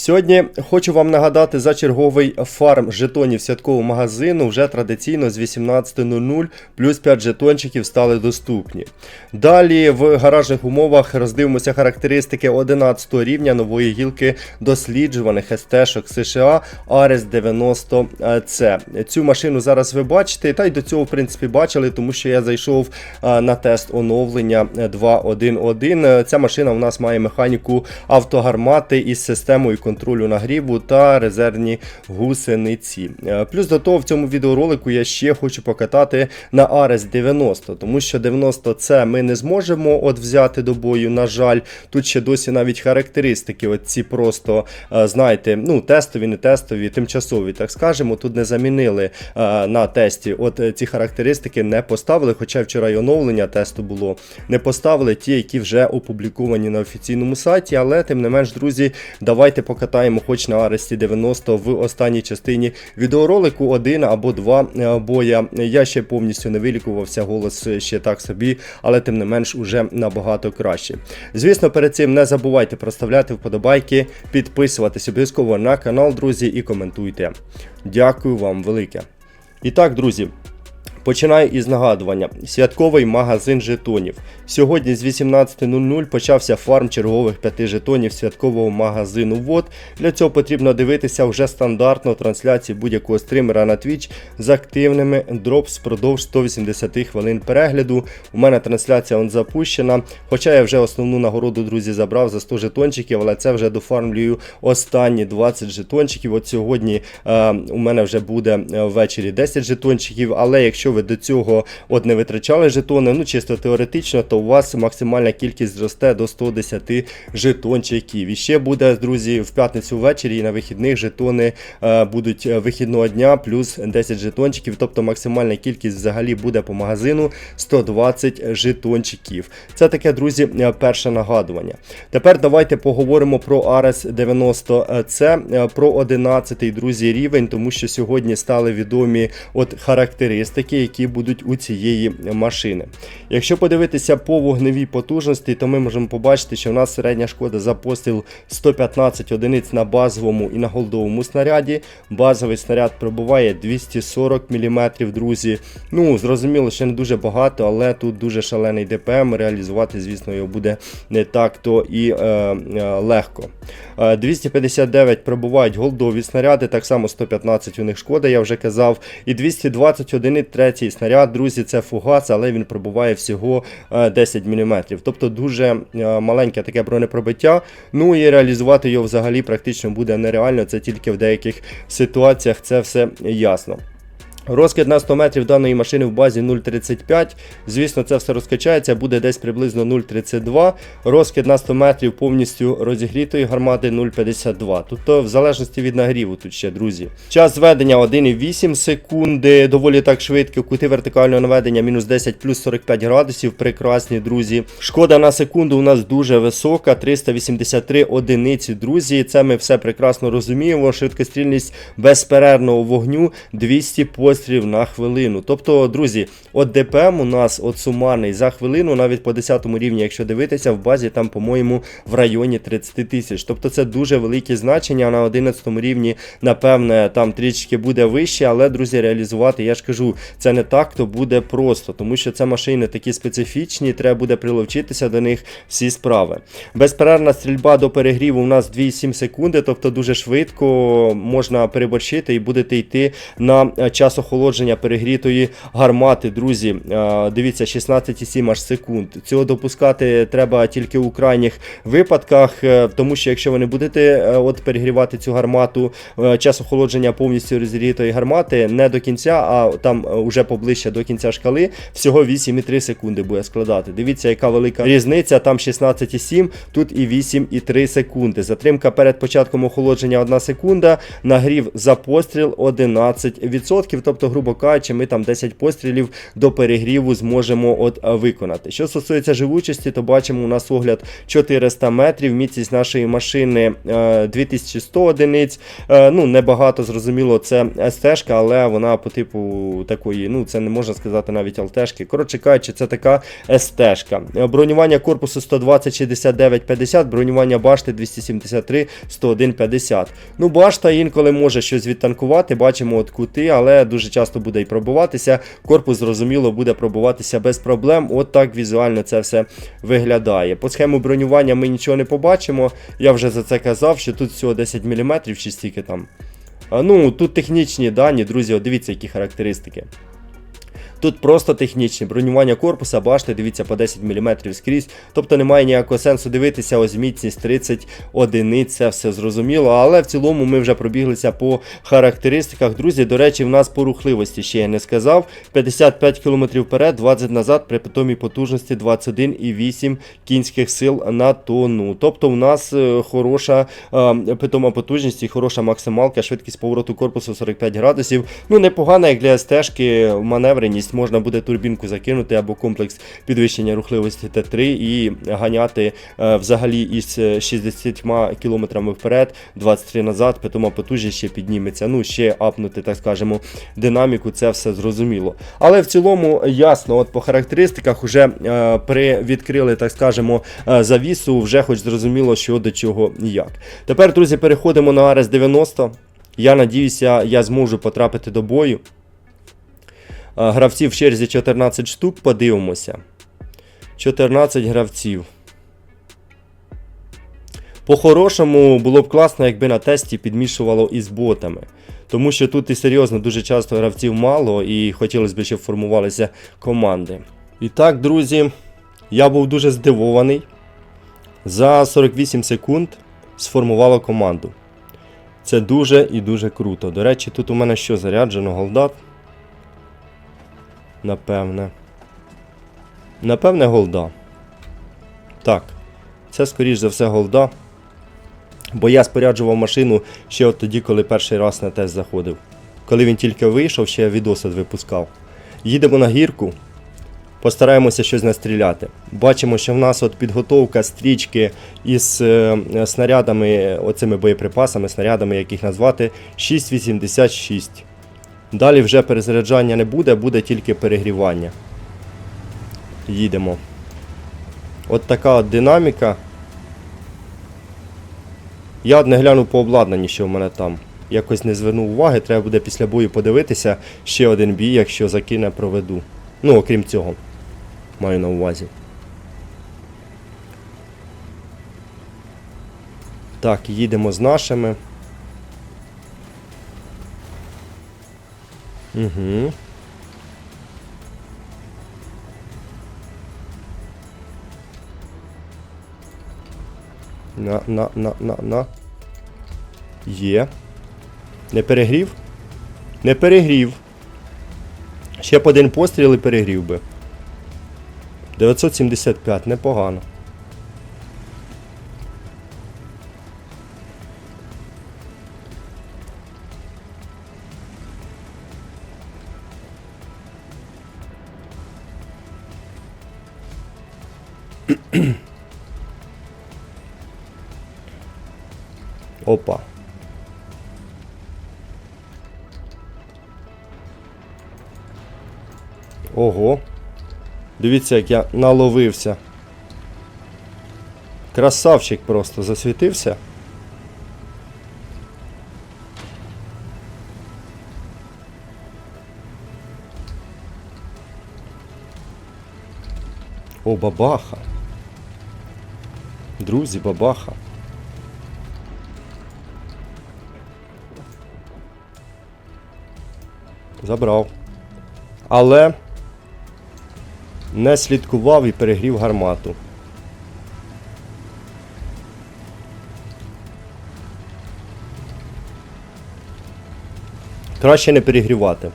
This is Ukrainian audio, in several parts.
Сьогодні хочу вам нагадати за черговий фарм жетонів святкового магазину. Вже традиційно з 18.00 плюс 5 жетончиків стали доступні. Далі в гаражних умовах роздивимося характеристики 11 рівня нової гілки досліджуваних СТ-шок США Ares 90C. Цю машину зараз ви бачите, та й до цього, в принципі, бачили, тому що я зайшов на тест оновлення 2.1.1. Ця машина у нас має механіку автогармати із системою нагріву та резервні гусениці. Е, Плюс до того в цьому відеоролику я ще хочу покатати на Ares 90, тому що 90 це ми не зможемо от взяти до бою. На жаль, тут ще досі навіть характеристики, от ці просто, е, знаєте, ну тестові, не тестові, тимчасові, так скажемо, тут не замінили е, на тесті. От ці характеристики не поставили, хоча вчора й оновлення тесту було. Не поставили ті, які вже опубліковані на офіційному сайті, але тим не менш, друзі, давайте покатаємо хоч на Аресті 90 в останній частині відеоролику один або два е, боя. Я ще повністю не вилікувався, голос ще так собі, але тим не менш уже набагато краще. Звісно, перед цим не забувайте проставляти вподобайки, підписуватись обов'язково на канал, друзі, і коментуйте. Дякую вам велике. І так, друзі. Починаю із нагадування. Святковий магазин жетонів. Сьогодні з 18.00 почався фарм чергових 5 жетонів святкового магазину ВОД. Для цього потрібно дивитися вже стандартно трансляції будь-якого стримера на Twitch з активними дропс впродовж 180 хвилин перегляду. У мене трансляція он запущена. Хоча я вже основну нагороду, друзі, забрав за 100 жетончиків, але це вже дофармлюю останні 20 жетончиків. От сьогодні е, у мене вже буде е, ввечері 10 жетончиків, але якщо ви до цього от не витрачали жетони, ну чисто теоретично, то у вас максимальна кількість зросте до 110 жетончиків. І ще буде, друзі, в п'ятницю ввечері і на вихідних жетони е, будуть е, вихідного дня плюс 10 жетончиків. Тобто максимальна кількість взагалі буде по магазину 120 жетончиків. Це таке, друзі, е, перше нагадування. Тепер давайте поговоримо про Ares 90 це е, про 11 друзі рівень, тому що сьогодні стали відомі от характеристики, які будуть у цієї машини. Якщо подивитися по вогневій потужності, то ми можемо побачити, що в нас середня шкода за постріл 115 одиниць на базовому і на голдовому снаряді. Базовий снаряд пробуває 240 мм, друзі. Ну, зрозуміло, ще не дуже багато, але тут дуже шалений ДПМ. Реалізувати, звісно, його буде не так то і е, е, легко. Е, 259 пробувають голдові снаряди, так само 115 у них шкода, я вже казав. І 220 одиниць третій снаряд, друзі, це фугас, але він пробуває всього е, 10 мм. Тобто дуже е, маленьке таке бронепробиття. Ну і реалізувати його взагалі практично буде нереально. Це тільки в деяких ситуаціях це все ясно. Розкид на 100 метрів даної машини в базі 0,35. Звісно, це все розкачається, буде десь приблизно 0,32. Розкид на 100 метрів повністю розігрітої гармати 0,52. Тобто, в залежності від нагріву тут ще, друзі. Час зведення 1,8 секунди, доволі так швидко. Кути вертикального наведення мінус 10 плюс 45 градусів. Прекрасні, друзі. Шкода на секунду у нас дуже висока, 383 одиниці, друзі. Це ми все прекрасно розуміємо. Швидкострільність безперервного вогню 200 пострілів на хвилину. Тобто, друзі, от ДПМ у нас от сумарний за хвилину, навіть по 10 рівні, якщо дивитися, в базі там, по-моєму, в районі 30 тисяч. Тобто це дуже великі значення. На 11 рівні, напевне, там трішки буде вище, але, друзі, реалізувати, я ж кажу, це не так, то буде просто, тому що це машини такі специфічні, треба буде приловчитися до них всі справи. Безперервна стрільба до перегріву у нас 2,7 секунди, тобто дуже швидко можна переборщити і будете йти на е, час охолодження перегрітої гармати, друзі. Е, Дивіться, 16,7 аж секунд. Цього допускати треба тільки у крайніх випадках, е, тому що якщо ви не будете е, от перегрівати цю гармату, час охолодження повністю розігрітої гармати не до кінця, а там уже поближче до кінця шкали, всього 8,3 секунди буде складати. Дивіться, яка велика різниця. Там 16,7, тут і 8,3 секунди. Затримка перед початком охолодження 1 секунда, нагрів за постріл 11%. Тобто, грубо кажучи, ми там 10 пострілів до перегріву зможемо от виконати. Що стосується живучості, то бачимо у нас огляд 400 метрів, міцність нашої машини е, 2100 одиниць. Е, ну, небагато зрозуміло, це СТ-шка, але вона по типу такої, ну це не можна сказати навіть ЛТшки. Коротше кажучи, це така СТ-шка. Е, Бронювання корпусу 120 69 50, бронювання башти 273 101 50. Ну, башта інколи може щось відтанкувати, бачимо от кути, але дуже часто буде і пробуватися. Корпус, зрозуміло, буде пробуватися без проблем. От так візуально це все виглядає. По схему бронювання ми нічого не побачимо. Я вже за це казав, що тут всього 10 мм чи стільки там. Ну, тут технічні дані, друзі, от дивіться, які характеристики. Тут просто технічні бронювання корпуса, бачите, дивіться по 10 мм скрізь. Тобто немає ніякого сенсу дивитися, ось міцність 30 одиниць, це все зрозуміло. Але в цілому ми вже пробіглися по характеристиках. Друзі, до речі, в нас по рухливості ще я не сказав. 55 км вперед, 20 назад при питомій потужності 21,8 кінських сил на тонну. Тобто у нас е, хороша е, питома потужність і хороша максималка, швидкість повороту корпусу 45 градусів. Ну, непогана, як для СТ-шки маневреність. Можна буде турбінку закинути або комплекс підвищення рухливості Т3 і ганяти е, взагалі із е, 60 км вперед, 23 назад, питома потужність ще підніметься. Ну, ще апнути, так скажемо, динаміку, це все зрозуміло. Але в цілому ясно, от по характеристиках вже е, при відкрили, так скажемо, е, завісу, вже хоч зрозуміло, що до чого і як. Тепер, друзі, переходимо на Арес 90. Я надіюся, я зможу потрапити до бою. Гравців в черзі 14 штук, подивимося. 14 гравців. По-хорошому було б класно, якби на тесті підмішувало із ботами. Тому що тут і серйозно дуже часто гравців мало, і хотілося б, щоб формувалися команди. І так, друзі, я був дуже здивований. За 48 секунд сформувало команду. Це дуже і дуже круто. До речі, тут у мене що заряджено голдат. Напевне. Напевне, голда. Так. Це, скоріш за все, голда. Бо я споряджував машину ще от тоді, коли перший раз на тест заходив. Коли він тільки вийшов, ще я відосик випускав. Їдемо на гірку. Постараємося щось настріляти. Бачимо, що в нас от підготовка стрічки із е, снарядами, оцими боєприпасами, снарядами, як їх назвати, 6,86. Далі вже перезаряджання не буде, буде тільки перегрівання. Їдемо. От така от динаміка. Я не глянув по обладнанні, що в мене там. Якось не звернув уваги, треба буде після бою подивитися ще один бій, якщо закине, проведу. Ну, окрім цього, маю на увазі. Так, їдемо з нашими. Угу. На, на, на, на, на. Є. Не перегрів? Не перегрів. Ще б один постріл і перегрів би. 975, непогано. Опа. Ого. Дивіться, як я наловився. Красавчик просто засвітився. О, бабаха. Друзі, бабаха. Забрав. Але не слідкував і перегрів гармату. Краще не перегрівати.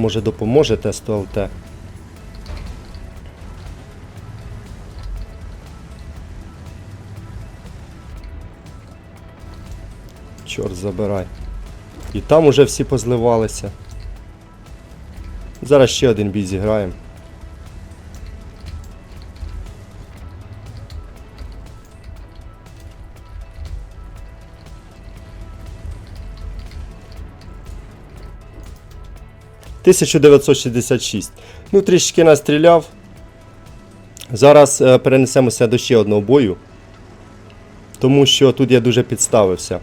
Може, допоможе тесту ЛТ? Чорт забирай. І там уже всі позливалися. Зараз ще один бій зіграємо. «1966». Ну, трішки настріляв. Зараз е, перенесемося до ще одного бою. Тому що тут я дуже підставився.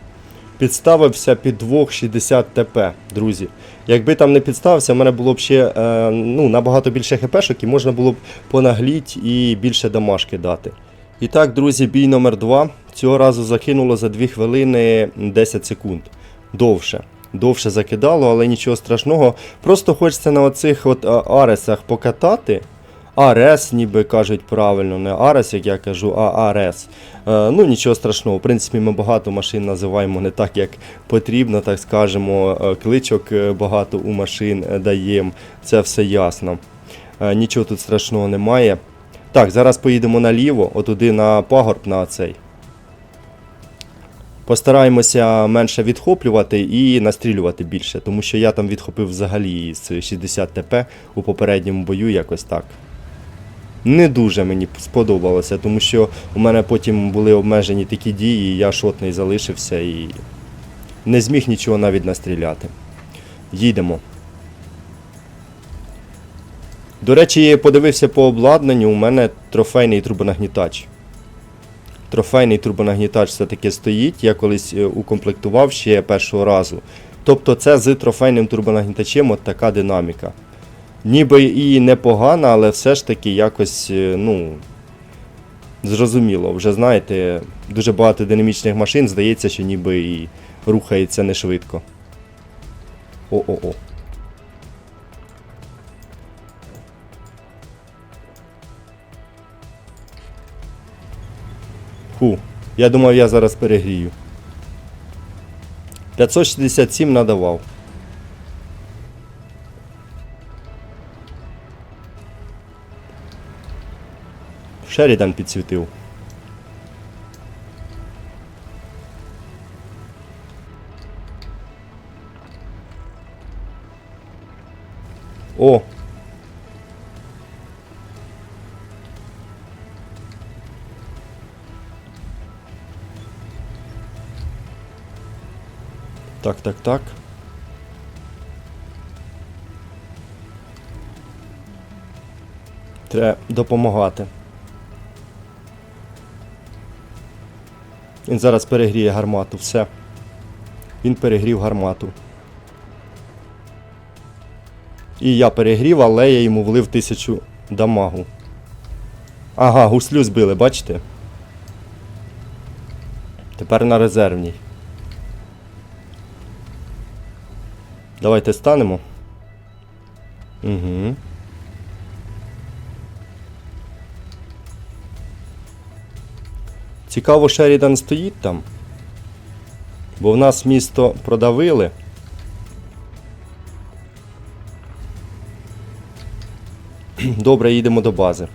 Підставився під 2,60 ТП, друзі. Якби там не підставився, в мене було б ще е, ну, набагато більше хпшок і можна було б понагліть і більше дамажки дати. І так, друзі, бій номер 2 Цього разу закинуло за 2 хвилини 10 секунд. Довше. Довше закидало, але нічого страшного. Просто хочеться на оцих от аресах покатати. Арес, ніби кажуть правильно, не Арес, як я кажу, а Арес. Е, ну нічого страшного. В принципі, ми багато машин називаємо не так, як потрібно, так скажемо. Е, Кличок е, багато у машин е, даємо. Це все ясно. Е, Нічого тут страшного немає. Так, зараз поїдемо наліво, отуди на пагорб на цей. Постараємося менше відхоплювати і настрілювати більше, тому що я там відхопив взагалі з 60 ТП у попередньому бою якось так. Не дуже мені сподобалося, тому що у мене потім були обмежені такі дії, я шотний залишився і не зміг нічого навіть настріляти. Їдемо. До речі, подивився по обладнанню, у мене трофейний трубонагнітач. Трофейний турбонагнітач все-таки стоїть. Я колись е, укомплектував ще першого разу. Тобто це з трофейним турбонагнітачем от така динаміка. Ніби і непогана, але все ж таки якось, е, ну. Зрозуміло, вже знаєте, дуже багато динамічних машин, здається, що ніби і рухається не швидко. О-о-о. Фу, я думав, я зараз перегрію. 567 надавав. Шерідан підсвітив. Так, так, так. Треба допомагати. Він зараз перегріє гармату, все. Він перегрів гармату. І я перегрів, але я йому влив тисячу дамагу. Ага, гуслю збили, бачите? Тепер на резервній. Давайте станемо. Угу. Цікаво, Шерідан стоїть там. Бо в нас місто продавили. Добре, їдемо до бази.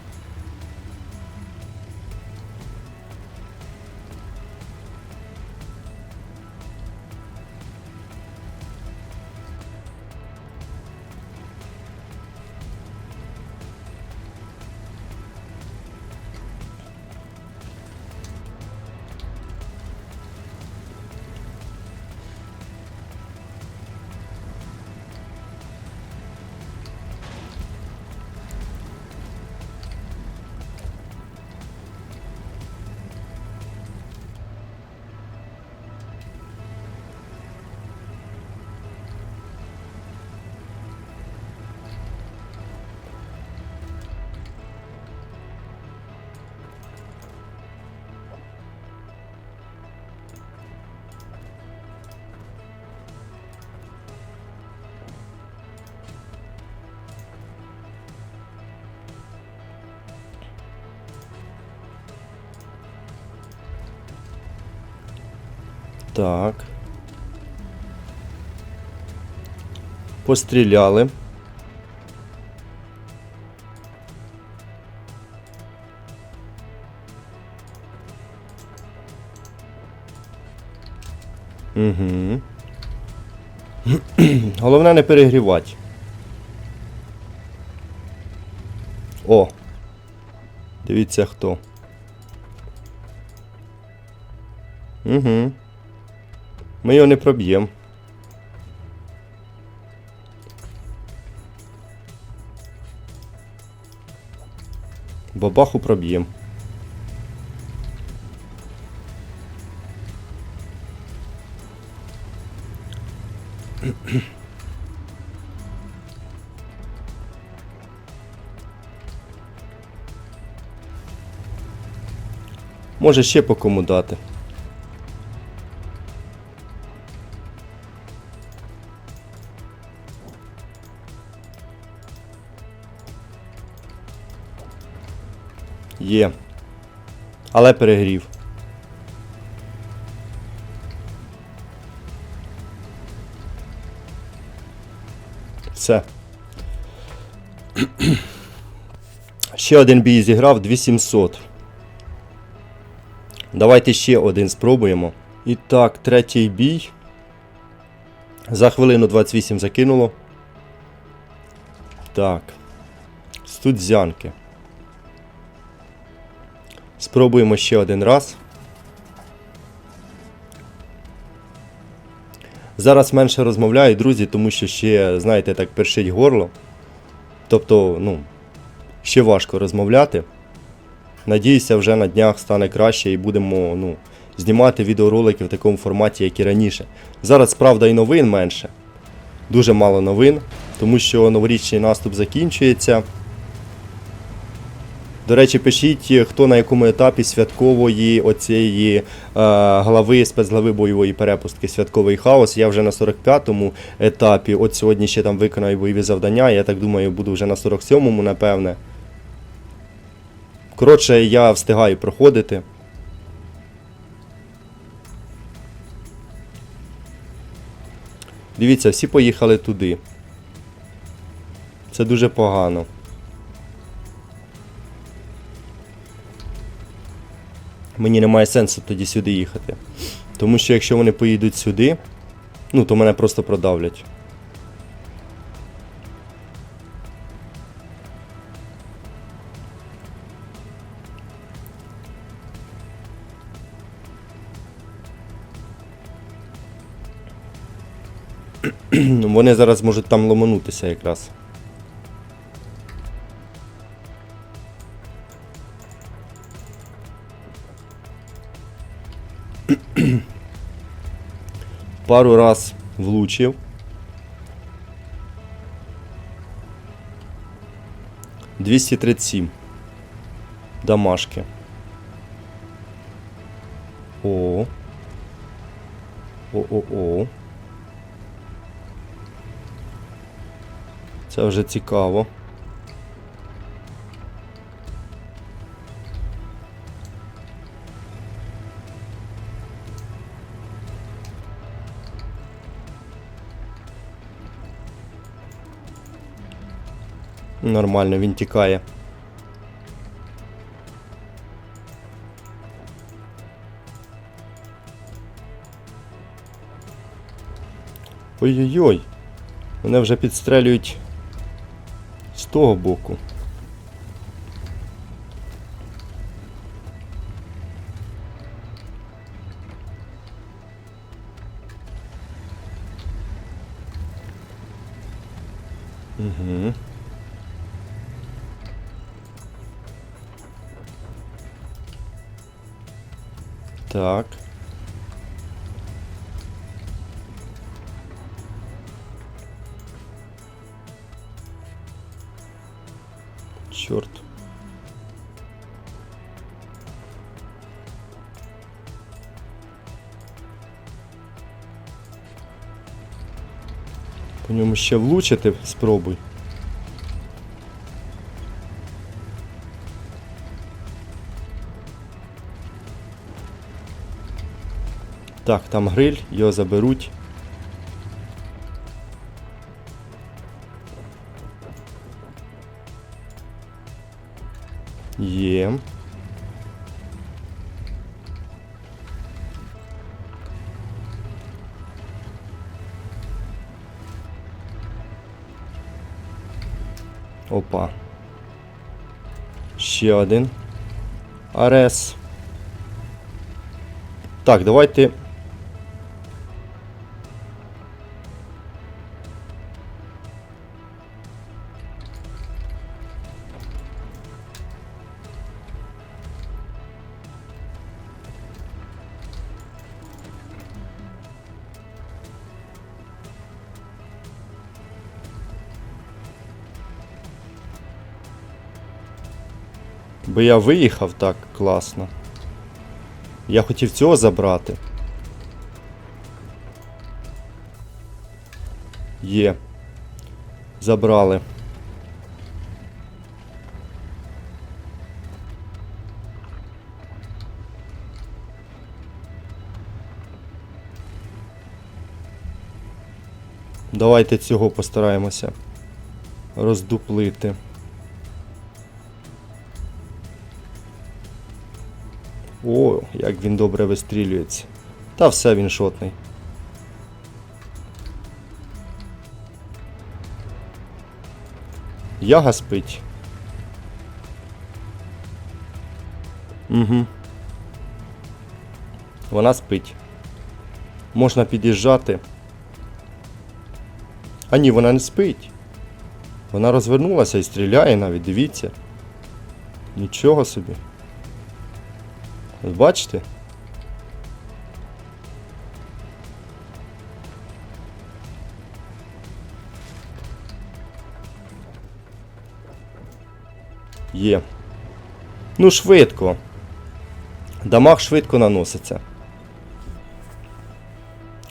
Так. Постріляли. Угу. Головне не перегрівати. О! Дивіться хто. Угу. Ми його не проб'ємо. Бабаху проб'ємо. Може ще по кому дати. Є. Але перегрів. Все. Ще один бій зіграв 2700. Давайте ще один спробуємо. І так, третій бій. За хвилину 28 закинуло. Так. Студзянки. Спробуємо ще один раз. Зараз менше розмовляю, друзі, тому що ще, знаєте, так першить горло. Тобто, ну, ще важко розмовляти. Надіюся, вже на днях стане краще і будемо ну, знімати відеоролики в такому форматі, як і раніше. Зараз, правда, і новин менше. Дуже мало новин, тому що новорічний наступ закінчується. До речі, пишіть, хто на якому етапі святкової оцієї е, глави, спецглави бойової перепустки святковий хаос. Я вже на 45-му етапі. От сьогодні ще там виконаю бойові завдання. Я так думаю, буду вже на 47-му, напевне. Коротше, я встигаю проходити. Дивіться, всі поїхали туди. Це дуже погано. Мені немає сенсу тоді сюди їхати. Тому що якщо вони поїдуть сюди, ну то мене просто продавлять. Вони зараз можуть там ломанутися якраз. Пару раз влучив. Двісті тридцять сім. Домашки. О. О-о-о. Це вже цікаво. Нормально, він тікає. Ой-ой-ой. Мене вже підстрелюють з того боку. Так. Черт. По ньому ще влучити спробуй. Так, там гриль, його заберуть. Є. Опа. Ще один. Арес. Так, давайте. Би я виїхав так класно. Я хотів цього забрати. Є. Забрали. Давайте цього постараємося роздуплити. Як він добре вистрілюється. Та все він шотний. Яга спить. Угу. Вона спить. Можна під'їжджати. А ні, вона не спить. Вона розвернулася і стріляє навіть, дивіться. Нічого собі. Бачите? Є. Ну, швидко. Дамаг швидко наноситься.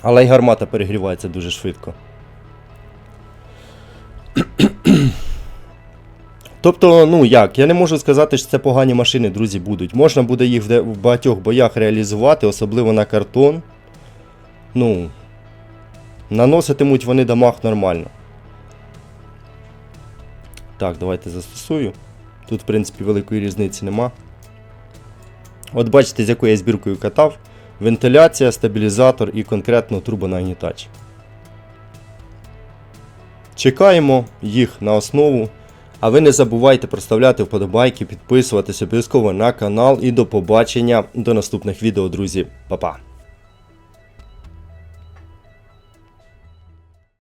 Але й гармата перегрівається дуже швидко. Тобто, ну як, я не можу сказати, що це погані машини, друзі, будуть. Можна буде їх в багатьох боях реалізувати, особливо на картон. Ну, наноситимуть вони дамаг нормально. Так, давайте застосую. Тут, в принципі, великої різниці нема. От бачите, з якою я збіркою катав. Вентиляція, стабілізатор і конкретно турбонагнітач. Чекаємо їх на основу. А ви не забувайте проставляти вподобайки, підписуватися обов'язково на канал і до побачення до наступних відео, друзі. Па-па!